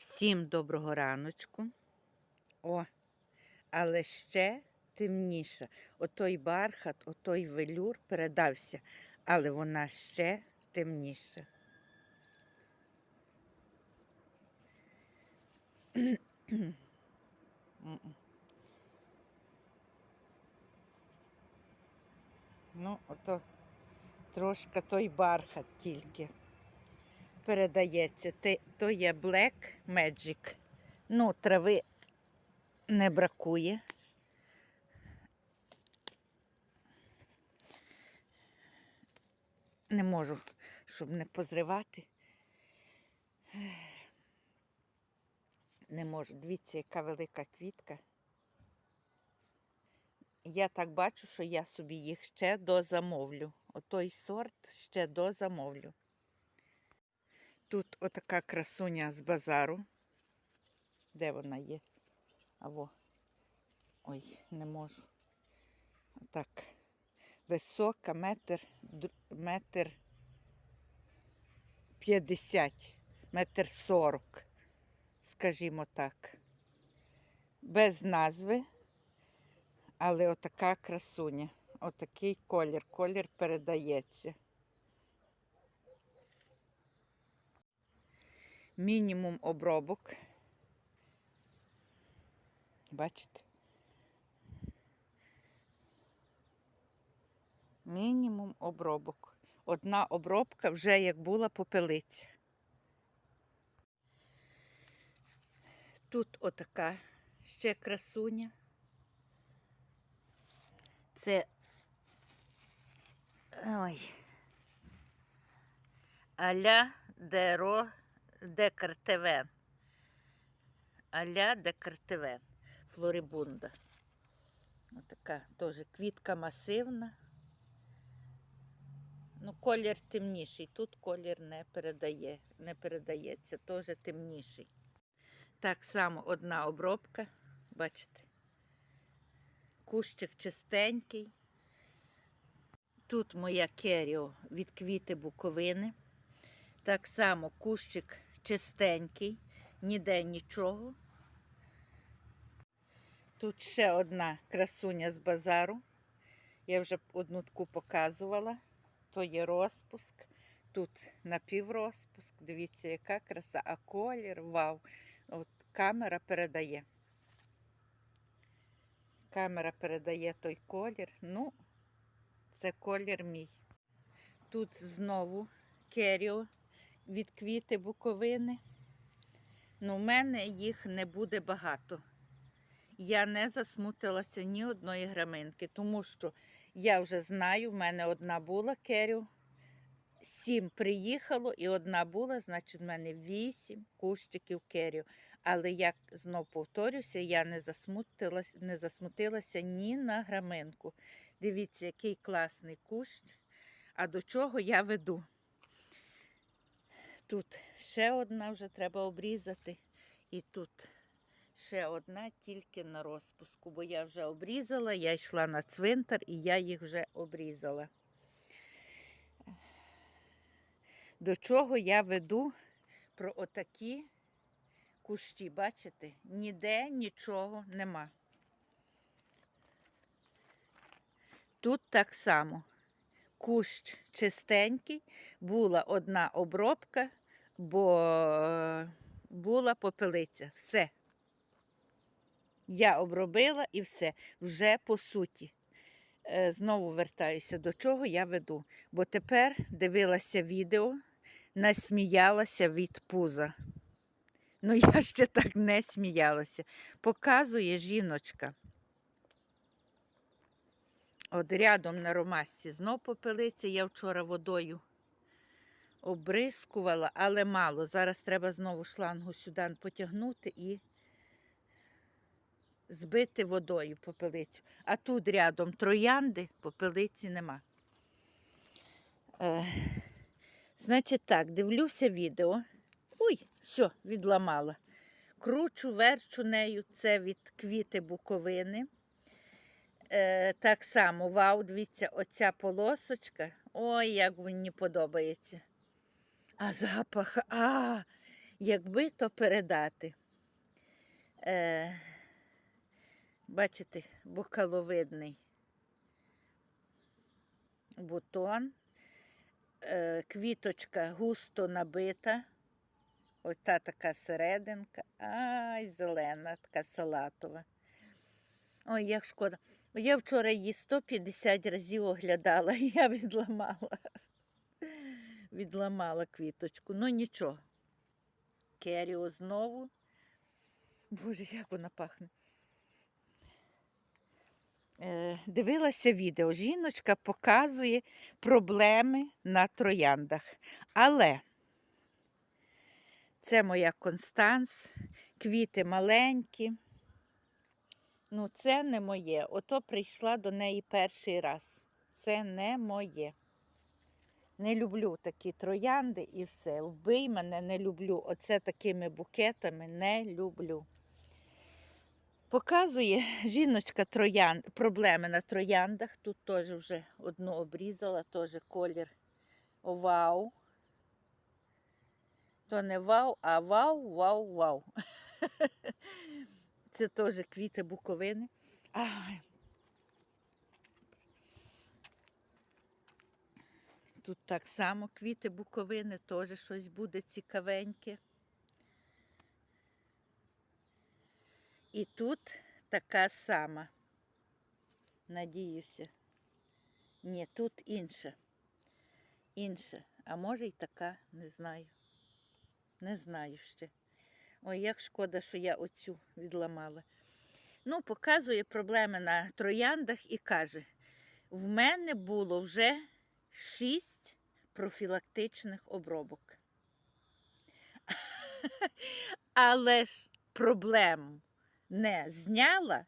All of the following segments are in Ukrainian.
Всім доброго раночку. О, але ще темніше. Отой бархат, отой велюр передався, але вона ще темніша. Ну, ото трошки той бархат тільки передається. То є Black Magic. Ну, трави не бракує. Не можу, щоб не позривати. Не можу. Дивіться, яка велика квітка. Я так бачу, що я собі їх ще дозамовлю. Отой сорт ще дозамовлю. Тут отака красуня з базару. Де вона є? Аво. Ой, не можу. Так. Висока, метр, метр п'ятдесят, метр сорок, скажімо так. Без назви, але отака красуня. Отакий колір. Колір передається. Мінімум обробок. Бачите? Мінімум обробок. Одна обробка вже як була попелиця. Тут отака ще красуня. Це ой. Аля деро декартевен. Аля декартевен. Флорибунда. Отака теж квітка масивна. Ну, колір темніший. Тут колір не передає, не передається, теж темніший. Так само одна обробка, бачите. Кущик чистенький. Тут моя керіо від квіти буковини. Так само кущик чистенький, ніде нічого. Тут ще одна красуня з базару. Я вже одну таку показувала. То є розпуск. Тут напіврозпуск. Дивіться, яка краса, а колір, вау. От камера передає. Камера передає той колір. Ну, це колір мій. Тут знову керіо від квіти буковини. Ну, в мене їх не буде багато. Я не засмутилася ні одної граминки, тому що я вже знаю, в мене одна була керю, сім приїхало і одна була, значить, в мене вісім кущиків керю. Але як знов повторюся, я не засмутилася, не засмутилася ні на граминку. Дивіться, який класний кущ. А до чого я веду? Тут ще одна вже треба обрізати. І тут ще одна тільки на розпуску, бо я вже обрізала, я йшла на цвинтар і я їх вже обрізала. До чого я веду про отакі кущі, бачите? Ніде нічого нема. Тут так само кущ чистенький, була одна обробка, бо е, була попелиця. Все. Я обробила і все. Вже по суті. Е, Знову вертаюся до чого я веду. Бо тепер дивилася відео, насміялася від пуза. Ну, я ще так не сміялася. Показує жіночка. От рядом на ромасці знов попелиця. Я вчора водою обрискувала, але мало. Зараз треба знову шлангу сюди потягнути і збити водою попелицю. А тут рядом троянди, попелиці нема. Е, значить так, дивлюся відео. Ой, все, відламала. Кручу, верчу нею, це від квіти буковини. Е, так само, вау, дивіться, оця полосочка. Ой, як мені подобається. А запах, а, Якби то передати. Е, бачите, бокаловидний бутон, е, квіточка густо набита. Ось та така серединка. Ай, зелена, така салатова. Ой, як шкода. Я вчора її 150 разів оглядала, я відламала. Відламала квіточку. Ну нічого. Керіо знову. Боже, як вона пахне. Е, дивилася відео. Жіночка показує проблеми на трояндах. Але це моя Констанс, квіти маленькі. Ну, це не моє. Ото прийшла до неї перший раз. Це не моє. Не люблю такі троянди і все. Вбий мене, не люблю. Оце такими букетами не люблю. Показує жіночка троян... проблеми на трояндах. Тут теж вже одну обрізала, теж колір вау. То не вау, а вау, вау, вау. Це теж квіти буковини. Ай. Тут так само квіти буковини, теж щось буде цікавеньке. І тут така сама. Надіюся. Ні, тут інша. Інша. А може й така, не знаю. Не знаю ще. Ой, як шкода, що я оцю відламала. Ну, показує проблеми на трояндах і каже: в мене було вже шість профілактичних обробок. Але ж проблему не зняла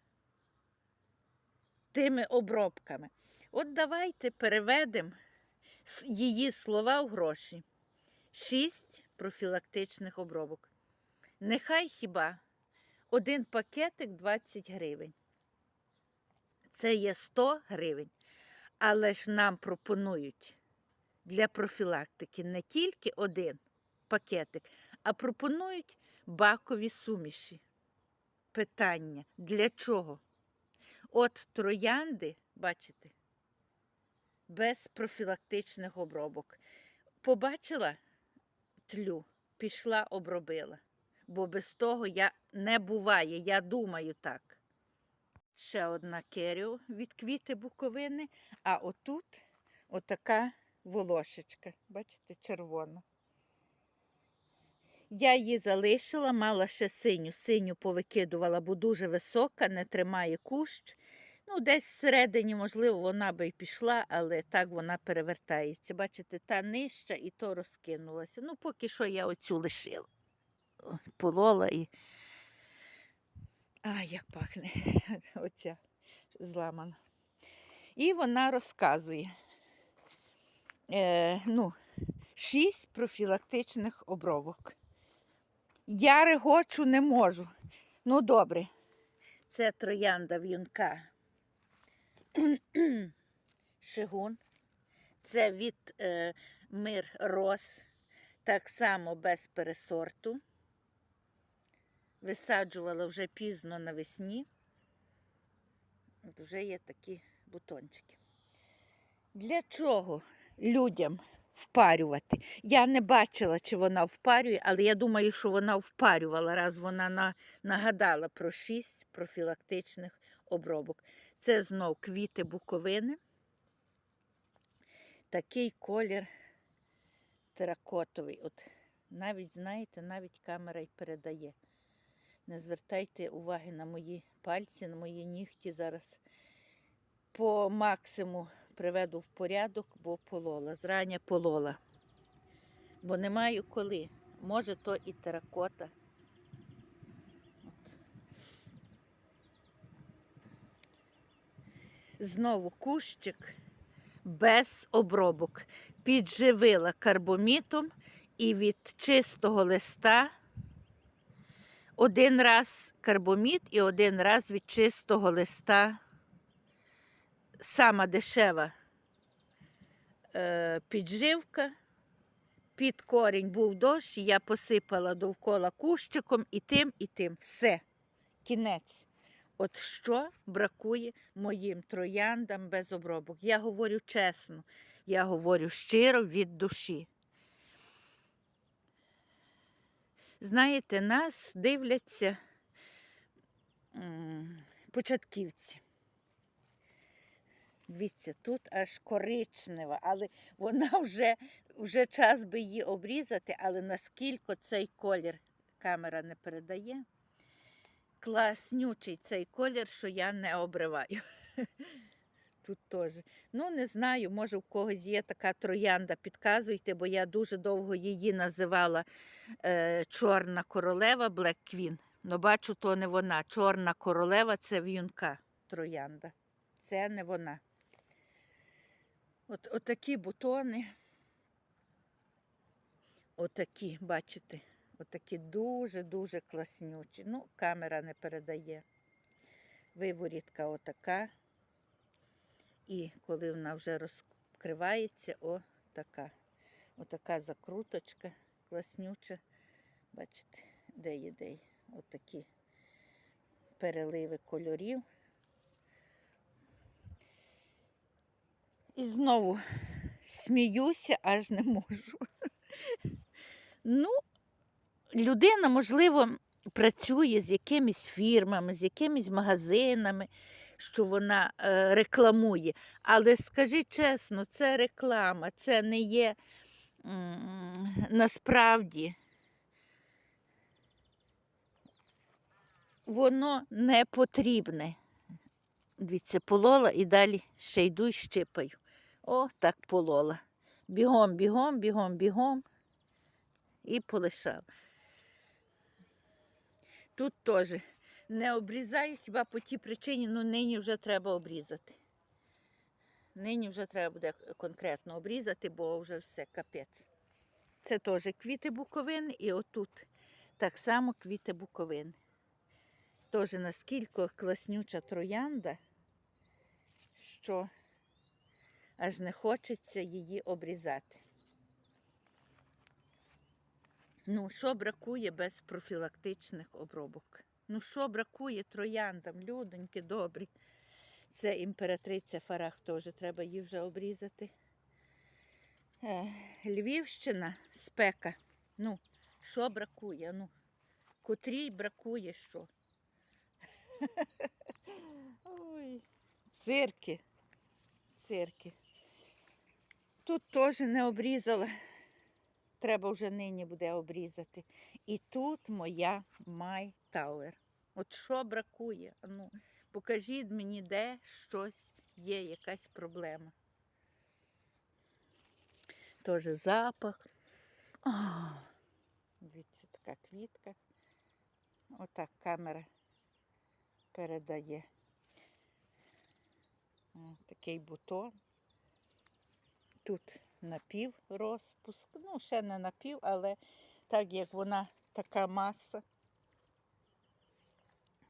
тими обробками. От давайте переведемо її слова в гроші. Шість профілактичних обробок. Нехай хіба один пакетик 20 гривень. Це є 100 гривень. Але ж нам пропонують для профілактики не тільки один пакетик, а пропонують бакові суміші. Питання для чого? От троянди, бачите, без профілактичних обробок. Побачила тлю, пішла, обробила. Бо без того я не буває, я думаю так. Ще одна керіо від квіти буковини, а отут отака волошечка. Бачите, червона. Я її залишила, мала ще синю. Синю повикидувала, бо дуже висока, не тримає кущ. Ну, десь всередині, можливо, вона би й пішла, але так вона перевертається. Бачите, та нижча і то розкинулася. Ну, поки що я оцю лишила. Полола і. А, як пахне оця зламана. І вона розказує. Е, ну, шість профілактичних обробок. Я регочу не можу. Ну, добре. Це троянда в'юнка. Шигун. Це від е, мир роз, так само без пересорту. Висаджувала вже пізно навесні. От вже є такі бутончики. Для чого людям впарювати? Я не бачила, чи вона впарює, але я думаю, що вона впарювала, раз вона на, нагадала про шість профілактичних обробок. Це знов квіти буковини. Такий колір теракотовий. От навіть, знаєте, навіть камера й передає. Не звертайте уваги на мої пальці, на мої нігті. Зараз по максимуму приведу в порядок, бо полола. Зрання полола. Бо не маю коли. Може, то і теракота. От. Знову кущик без обробок. Підживила карбомітом і від чистого листа один раз карбоміт і один раз від чистого листа. Сама дешева е, підживка під корінь був дощ, я посипала довкола кущиком і тим, і тим. Все, кінець. От що бракує моїм трояндам без обробок? Я говорю чесно, я говорю щиро від душі. Знаєте, нас дивляться початківці. Дивіться, тут аж коричнева, але вона вже, вже час би її обрізати, але наскільки цей колір камера не передає. Класнючий цей колір, що я не обриваю. Тут теж. Ну, не знаю, може в когось є така троянда, підказуйте, бо я дуже довго її називала е, Чорна королева Black Queen. Ну, бачу, то не вона. Чорна королева це в'юнка троянда. Це не вона. От, отакі бутони. Отакі, бачите, отакі дуже-дуже класнючі. Ну, камера не передає. Виворітка отака. І коли вона вже розкривається, отака. Отака закруточка класнюча. Бачите, де є де. Отакі переливи кольорів. І знову сміюся, аж не можу. Ну, людина, можливо, працює з якимись фірмами, з якимись магазинами, що вона е, рекламує. Але скажи чесно, це реклама, це не є насправді. Воно не потрібне. Дивіться, полола і далі ще йду і щипаю. О, так полола. Бігом, бігом, бігом, бігом. І полишала. Тут теж не обрізаю хіба по тій причині, ну нині вже треба обрізати. Нині вже треба буде конкретно обрізати, бо вже все капець. Це теж квіти буковини і отут так само квіти буковини. Теж наскільки класнюча троянда, що аж не хочеться її обрізати. Ну, що бракує без профілактичних обробок? Ну, що бракує трояндам, людоньки добрі. Це імператриця Фарах теж треба її вже обрізати. Е, Львівщина, спека. Ну, що бракує? Ну, котрій бракує що? Ой, цирки. Цирки. Тут теж не обрізала. Треба вже нині буде обрізати. І тут моя Май Тауер. От що бракує? Ну, покажіть мені, де щось є, якась проблема. Теж запах. О, дивіться, така квітка. Отак камера передає. Такий бутон. Тут напів розпуск. Ну, ще не напів, але так як вона така маса,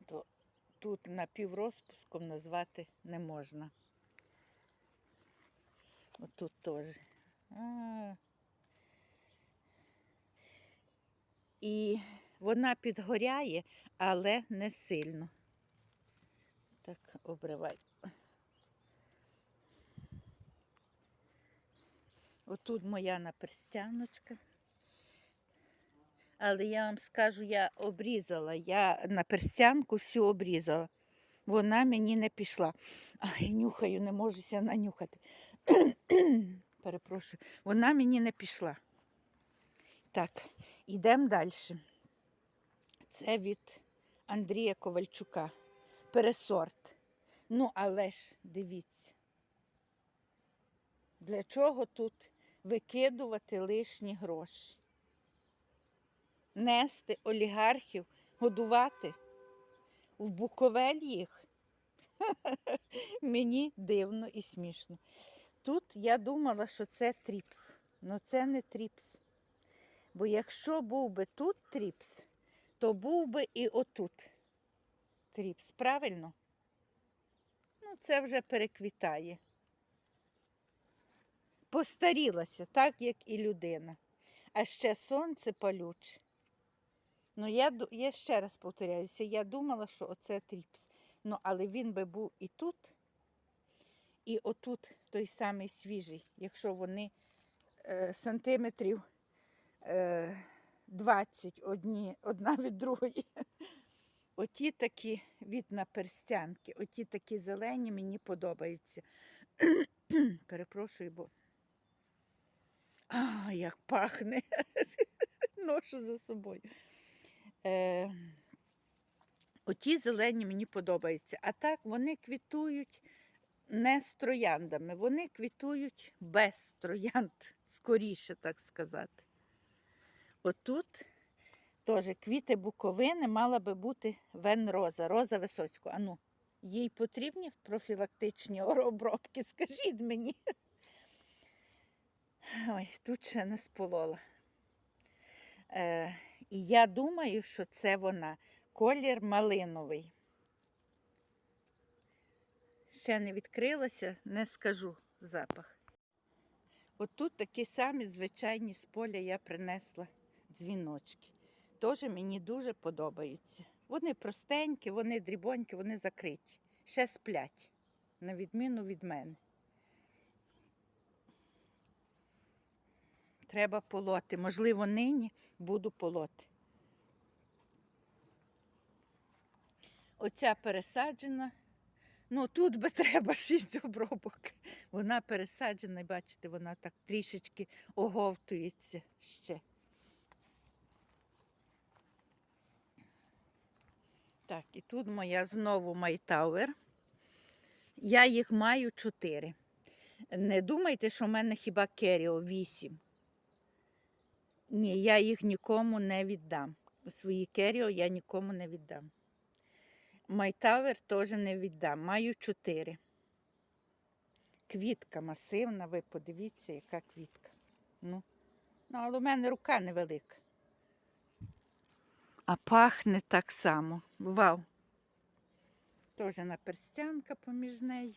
то тут напіврозпуском назвати не можна. Отут теж. І вона підгоряє, але не сильно. Так, обривай. Отут моя наперстяночка. Але я вам скажу, я обрізала, я наперстянку всю обрізала. Вона мені не пішла. Ай, нюхаю, не можуся нанюхати. Перепрошую, вона мені не пішла. Так, йдемо далі. Це від Андрія Ковальчука. Пересорт. Ну, але ж дивіться. Для чого тут викидувати лишні гроші? Нести олігархів, годувати в Буковель їх? Мені дивно і смішно. Тут я думала, що це тріпс. але це не тріпс. Бо якщо був би тут тріпс, то був би і отут тріпс. Правильно? Ну, це вже переквітає. Постарілася, так як і людина. А ще сонце палюче. Ну, я, я ще раз повторяюся, я думала, що оце тріпс. Ну, але він би був і тут, і отут той самий свіжий, якщо вони е, сантиметрів е, 20 одні, одна від другої. Оті такі від наперстянки, оті такі зелені мені подобаються. Перепрошую, бо а, як пахне. Ношу за собою. Е, оті зелені мені подобаються. А так вони квітують не з трояндами, вони квітують без троянд, скоріше так сказати. Отут теж квіти буковини мала би бути венроза, роза Висоцького. Ану, їй потрібні профілактичні обробки, скажіть мені. Ой, тут ще не сполола. Е, і я думаю, що це вона. Колір малиновий. Ще не відкрилася, не скажу запах. Отут такі самі звичайні з поля я принесла дзвіночки. Теж мені дуже подобаються. Вони простенькі, вони дрібонькі, вони закриті. Ще сплять, на відміну від мене. Треба полоти. Можливо, нині буду полоти. Оця пересаджена. Ну, тут би треба шість обробок. Вона пересаджена, і бачите, вона так трішечки оговтується ще. Так, і тут моя знову Майтауер. Я їх маю чотири. Не думайте, що в мене хіба Керіо вісім. Ні, я їх нікому не віддам. Свої Керіо я нікому не віддам. Майтавер теж не віддам. Маю чотири. Квітка масивна, ви подивіться, яка квітка. Ну, ну але в мене рука невелика. А пахне так само. Вау. Теж наперстянка поміж нею.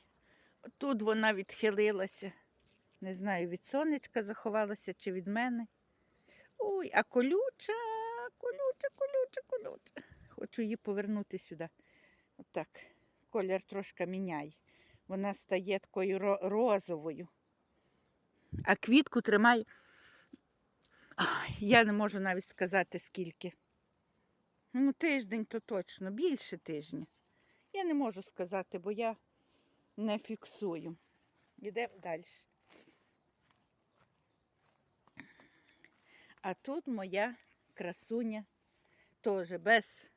Тут вона відхилилася. Не знаю, від сонечка заховалася чи від мене. Ой, а колюча, колюча, колюча, колюча. Хочу її повернути сюди. Отак. Колір трошки міняє. Вона стає такою розовою. А квітку тримаю. Я не можу навіть сказати скільки. Ну, тиждень то точно, більше тижня. Я не можу сказати, бо я не фіксую. Йдемо далі. А тут моя красуня теж без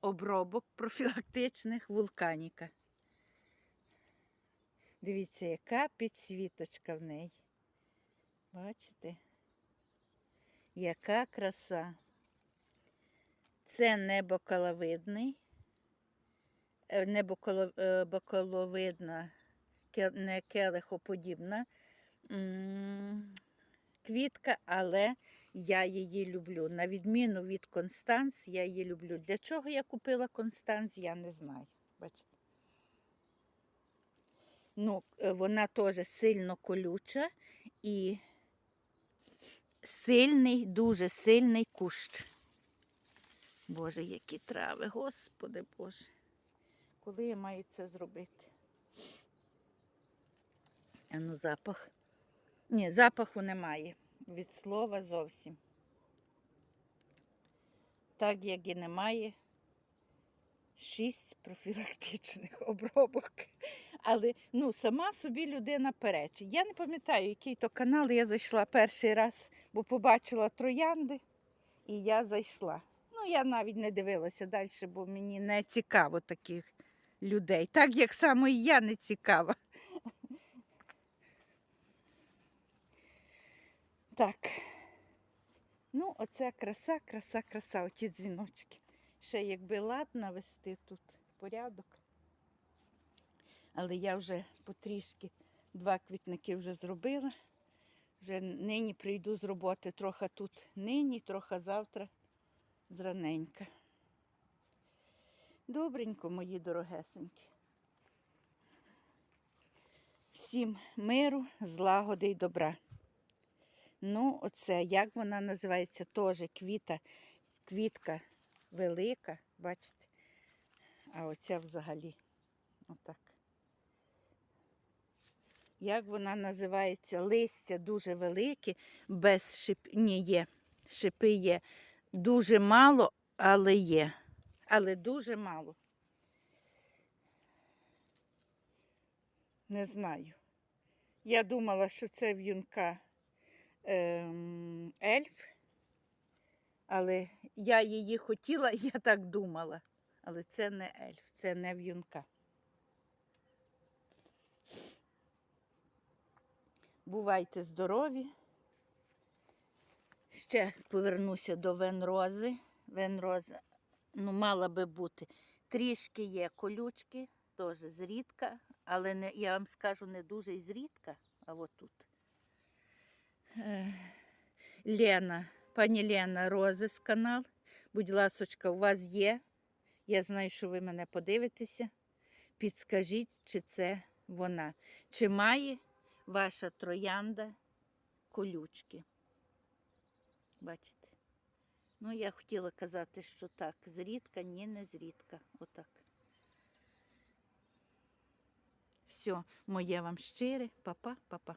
обробок профілактичних вулканіка. Дивіться, яка підсвіточка в неї. Бачите? Яка краса. Це не бокаловидний, е, не е, не келихоподібна квітка, але я її люблю. На відміну від Констанс, я її люблю. Для чого я купила Констанс, я не знаю. Бачите? Ну, е, вона теж сильно колюча і сильний, дуже сильний кущ. Боже, які трави, Господи Боже. Коли я маю це зробити? А ну, запах. Ні, запаху немає. Від слова зовсім. Так як і немає шість профілактичних обробок. Але ну, сама собі людина перечить. Я не пам'ятаю, який то канал я зайшла перший раз, бо побачила троянди, і я зайшла. Ну, я навіть не дивилася далі, бо мені не цікаво таких людей. Так як само і я не цікава. Так. Ну, оце краса, краса, краса, оті дзвіночки. Ще якби лад навести тут порядок. Але я вже потрішки два квітники вже зробила. Вже нині прийду з роботи трохи тут нині, трохи завтра зраненька. Добренько, мої дорогесенькі. Всім миру, злагоди й добра. Ну, оце, як вона називається, теж квіта, квітка велика, бачите? А оця взагалі. Отак. Як вона називається? Листя дуже велике, без шип... Ні, є. Шипи є. Дуже мало, але є. Але дуже мало. Не знаю. Я думала, що це в'юнка ельф, але я її хотіла, я так думала. Але це не ельф, це не в'юнка. Бувайте здорові. Ще повернуся до венрози. Венроза, ну, мала би бути. Трішки є колючки, теж зрідка, але не, я вам скажу не дуже і зрідка, а отут. Е, Лена, пані Лена, Розис канал. Будь ласочка, у вас є. Я знаю, що ви мене подивитеся. Підскажіть, чи це вона. Чи має ваша троянда колючки? Бачите? Ну, я хотіла казати, що так, зрідка, ні, не зрідка. Отак. Все, моє вам щире, папа, папа.